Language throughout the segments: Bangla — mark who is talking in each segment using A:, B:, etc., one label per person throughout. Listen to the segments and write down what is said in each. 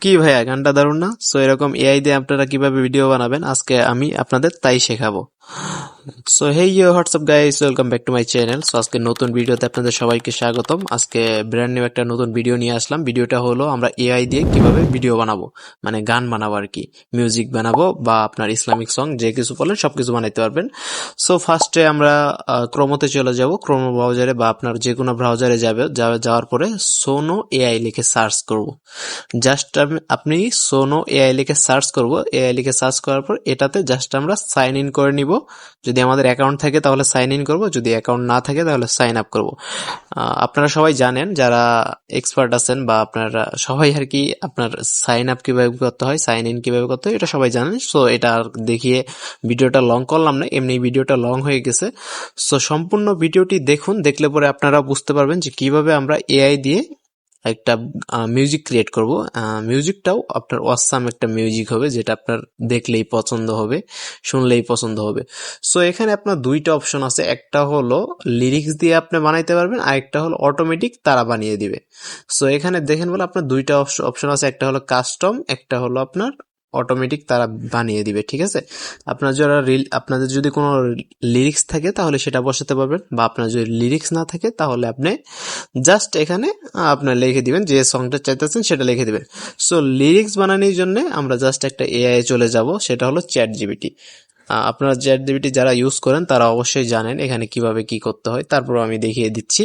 A: কি ভাইয়া, গানটা দারুণ না? সো এরকম এআই দিয়ে আপনারা কীভাবে ভিডিও বানাবেন? আজকে আমি আপনাদের তাই শেখাবো। So hey WhatsApp guys welcome back to my channel so আজকে নতুন ভিডিওতে আপনাদের সবাইকে স্বাগতম। আজকে ব্র্যান্ড নিউ একটা নতুন ভিডিও নিয়ে আসলাম। ভিডিওটা হলো আমরা এআই দিয়ে কীভাবে ভিডিও বানাবো মানে গান বানাবো আর কি মিউজিক বানাবো বা আপনার ইসলামিক সং যে কিছু বলেন, সবকিছু বানাইতে পারবেন। সো ফার্স্টে আমরা ক্রোমোতে চলে যাব। ক্রোমো ব্রাউজারে বা আপনার যে কোনো ব্রাউজারে যাবে যাওয়ার পরে সোনো এআই লিখে সার্চ করব। জাস্ট আপনি সোনো এআই লিখে সার্চ করব। এআই লিখে সার্চ করার পর এটাতে জাস্ট আমরা সাইন ইন করে নিব। যদি আমাদের অ্যাকাউন্ট থাকে তাহলে সাইন ইন করব। যদি অ্যাকাউন্ট না থাকে তাহলে সাইন আপ করব। আপনারা সবাই জানেন, যারা এক্সপার্ট আছেন বা আপনারা সবাই আর কি আপনার সাইন আপ কীভাবে করতে হয় সাইন ইন কীভাবে করতে হয়, এটা সবাই জানেন। সো এটা আর দেখিয়ে ভিডিওটা লং করলাম না, এমনি ভিডিওটা লং হয়ে গেছে। সো সম্পূর্ণ ভিডিওটি দেখুন, দেখলে পরে আপনারা বুঝতে পারবেন যে কীভাবে আমরা এআই দিয়ে একটা মিউজিক ক্রিয়েট করব। মিউজিকটাও আপনার অসাম একটা মিউজিক হবে, যেটা আপনার দেখলেই পছন্দ হবে, শুনলেই পছন্দ হবে। সো এখানে আপনার দুইটা অপশন আছে। একটা হলো লিরিক্স দিয়ে আপনি বানাইতে পারবেন, আর একটা হলো অটোমেটিক তারা বানিয়ে দিবে। সো এখানে দেখেন বলে আপনার দুইটা অপশন আছে। একটা হলো কাস্টম একটা হলো আপনার অটোমেটিক তারা বানিয়ে দিবে, ঠিক আছে? আপনার যারা রিল আপনাদের যদি কোনো লিরিক্স থাকে, তাহলে সেটা বসাতে পারবেন। বা আপনার যদি লিরিক্স না থাকে, তাহলে আপনি জাস্ট এখানে আপনার লিখে দিবেন, যে সংটা চাইতেছেন সেটা লিখে দিবেন। সো লিরিক্স বানানোর জন্য আমরা জাস্ট একটা এআই চলে যাব, সেটা হলো চ্যাট জিবিটি আপনারা চ্যাট জিবিটি যারা ইউজ করেন, তারা অবশ্যই জানেন এখানে কীভাবে কি করতে হয়। তারপর আমি দেখিয়ে দিচ্ছি।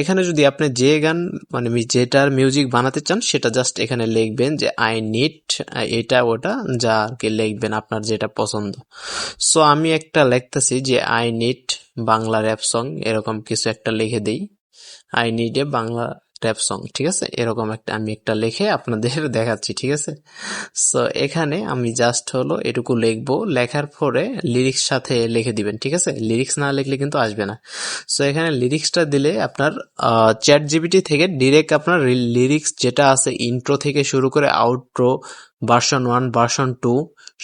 A: এখানে যদি আপনি যে গান মানে যেটার মিউজিক বানাতে চান, সেটা জাস্ট এখানে লিখবেন যে আই নিট এটা ওটা যা আর কি লিখবেন আপনার যেটা পছন্দ। সো আমি একটা লিখতেছি যে I need Bangla rap song এরকম কিছু একটা লিখে দেই। I need a Bangla rap song ঠিক আছে? এরকম একটা আমি একটা লিখে আপনাদের দেখাচ্ছি, ঠিক আছে? সো এখানে আমি জাস্ট হলো এটুকু লিখব। লেখার পরে লিরিক্স সাথে লিখে দিবেন, ঠিক আছে? লিরিক্স না লিখলে কিন্তু আসবে না। সো এখানে লিরিক্সটা দিলে আপনার চ্যাট জিবিটি থেকে ডিরেক্ট আপনার লিরিক্স যেটা আছে ইন্ট্রো থেকে শুরু করে outro version one version two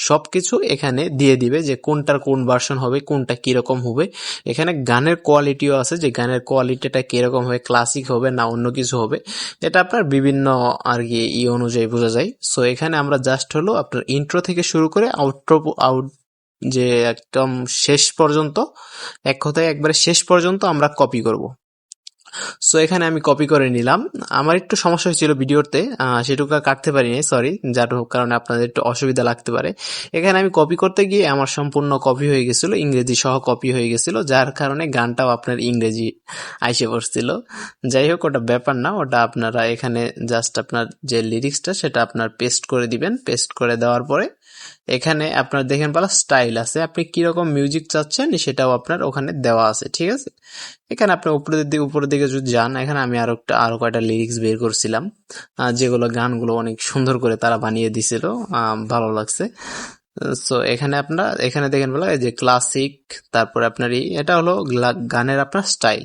A: সব কিছু এখানে দিয়ে দিবে যে কোনটার কোন ভার্সন হবে, কোনটা কীরকম হবে। এখানে গানের কোয়ালিটিও আছে যে গানের কোয়ালিটিটা কীরকম হবে ক্লাসিক হবে না অন্য কিছু হবে। এটা আপনার বিভিন্ন আর কি ই অনুযায়ী বোঝা যায়। সো এখানে আমরা জাস্ট হলো আপনার ইন্ট্রো থেকে শুরু করে আউট্রো আউট যে একদম শেষ পর্যন্ত, এক কথায় একবারে শেষ পর্যন্ত আমরা কপি করব। সো এখানে আমি কপি করে নিলাম। আমার একটু সমস্যা হয়েছিল ভিডিওতে সেটুকু কাটতে পারিনি সরি যার কারণে আপনাদের একটু অসুবিধা লাগতে পারে। এখানে আমি কপি করতে গিয়ে আমার সম্পূর্ণ কপি হয়ে গেছিল, ইংরেজি সহ কপি হয়ে গেছিল, যার কারণে গানটাও আপনার ইংরেজি আইসে পড়ছিল যাই হোক, ওটা ব্যাপার না, ওটা আপনারা এখানে জাস্ট আপনার যে লিরিক্সটা সেটা আপনার পেস্ট করে দিবেন। পেস্ট করে দেওয়ার পরে এখানে আপনার দেখেন পালা স্টাইল আছে। আপনি কীরকম মিউজিক চাচ্ছেন, সেটাও আপনার ওখানে দেওয়া আছে, ঠিক আছে? এখানে আপনি উপরের দিকে উপরের দিকে যদি যান, এখানে আমি আরও একটা আরও কয়টা লিরিক্স বের করছিলাম। যেগুলো গানগুলো অনেক সুন্দর করে তারা বানিয়ে দিছিল। ভালো লাগছে। সো, এখানে আপনার এখানে দেখেন বলা যে ক্লাসিক তারপরে আপনার এটা হলো গানের আপনার স্টাইল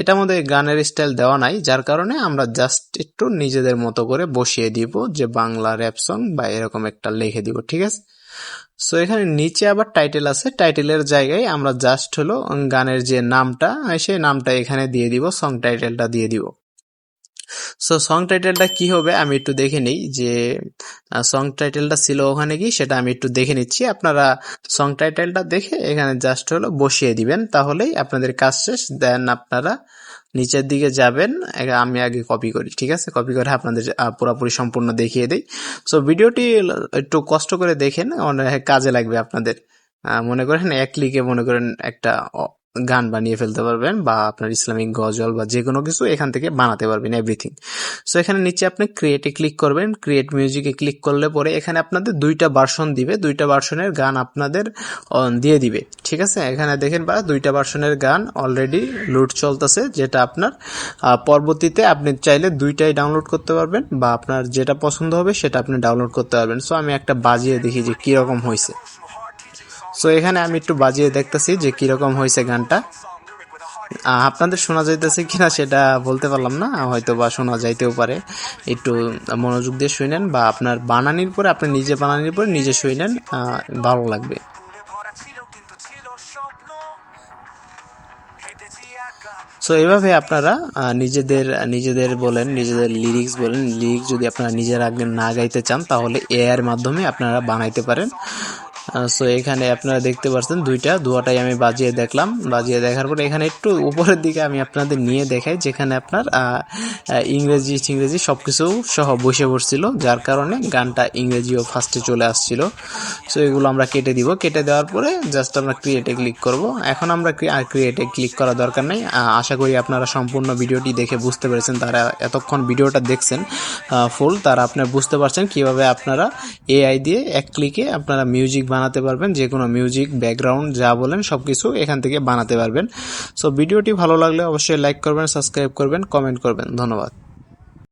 A: এটার মধ্যে গানের স্টাইল দেওয়া নাই, যার কারণে আমরা জাস্ট একটু নিজেদের মতো করে বসিয়ে দিব যে বাংলা র্যাপ সং বা এরকম একটা লিখে দিব, ঠিক আছে? সো এখানে নিচে আবার টাইটেল আছে। টাইটেলের জায়গায় আমরা জাস্ট হলো গানের যে নামটা, সেই নামটা এখানে দিয়ে দিব সং টাইটেলটা দিয়ে দিব। সো সং টাইটেলটা কি হবে আমি একটু দেখে নিই, যে সং টাইটেলটা ছিল ওখানে কি সেটা আমি একটু দেখে নিচ্ছি। আপনারা সং টাইটেলটা দেখে এখানে জাস্ট হলো বসিয়ে দিবেন, তাহলেই আপনাদের কাজ শেষ দেন আপনারা নিচের দিকে যাবেন আমি আগে কপি করি, ঠিক আছে? কপি করে আপনাদের পুরোপুরি সম্পূর্ণ দেখিয়ে দিই। সো ভিডিওটি একটু কষ্ট করে দেখেন, অনেক কাজে লাগবে আপনাদের। মনে করেন এক ক্লিকে মনে করেন একটা গান বানিয়ে ফেলতে পারবেন বা আপনার ইসলামিক গজল বা যে কোনো কিছু এখান থেকে বানাতে পারবেন এভরিথিং সো এখানে নিচে আপনি ক্রিয়েটে ক্লিক করবেন ক্রিয়েট মিউজিকে ক্লিক করলে পরে এখানে আপনাদের দুইটা ভার্সন দিবে, দুইটা ভার্সনের গান আপনাদের দিয়ে দিবে। ঠিক আছে? এখানে দেখেন বা দুইটা ভার্সনের গান অলরেডি লুট চলতেছে, যেটা আপনার পরবর্তীতে আপনি চাইলে দুইটাই ডাউনলোড করতে পারবেন বা আপনার যেটা পছন্দ হবে সেটা আপনি ডাউনলোড করতে পারবেন। সো আমি একটা বাজিয়ে দেখি যে কীরকম হয়েছে সো এখানে আমি একটু বাজিয়ে দেখতেছি যে কীরকম হয়েছে গানটা। আপনাদের শোনা যাইতেছে কিনা সেটা বলতে পারলাম না হয়তো বা শোনা যাইতেও পারে। একটু মনোযোগ দিয়ে শুনেন বা আপনার বানানির পরে আপনি নিজে বানানির পরে নিজে শুনেন আহ, ভালো লাগবে। সো এভাবে আপনারা নিজেদের নিজেদের বলেন নিজেদের লিরিক্স বলেন লিরিক্স যদি আপনারা নিজেরা আগে না গাইতে চান তাহলে এআই এর মাধ্যমে আপনারা বানাইতে পারেন। সো এখানে আপনারা দেখতে পাচ্ছেন দুইটা, দুয়াটাই আমি বাজিয়ে দেখলাম। বাজিয়ে দেখার পরে এখানে একটু উপরের দিকে আমি আপনাদের নিয়ে দেখাই, যেখানে আপনার ইংরেজি ইংরেজি সবকিছু সহ বসে পড়ছিল, যার কারণে গানটা ইংরেজিও ফার্স্টে চলে আসছিল। সো এগুলো আমরা কেটে দিব। কেটে দেওয়ার পরে জাস্ট আমরা ক্রিয়েটে ক্লিক করব। এখন আমরা ক্রিয়েটে ক্লিক করা দরকার নেই। আশা করি আপনারা সম্পূর্ণ ভিডিওটি দেখে বুঝতে পেরেছেন, তারা এতক্ষণ ভিডিওটা দেখছেন ফুল তারা আপনারা বুঝতে পারছেন কীভাবে আপনারা এআই দিয়ে এক ক্লিকে আপনারা মিউজিক বানাতে পারবেন যে কোনো মিউজিক ব্যাকগ্রাউন্ড যা বলেন সব কিছু এখান থেকে বানাতে পারবেন। সো ভিডিওটি ভালো লাগলে অবশ্যই লাইক করবেন সাবস্ক্রাইব করবেন কমেন্ট করবেন। ধন্যবাদ।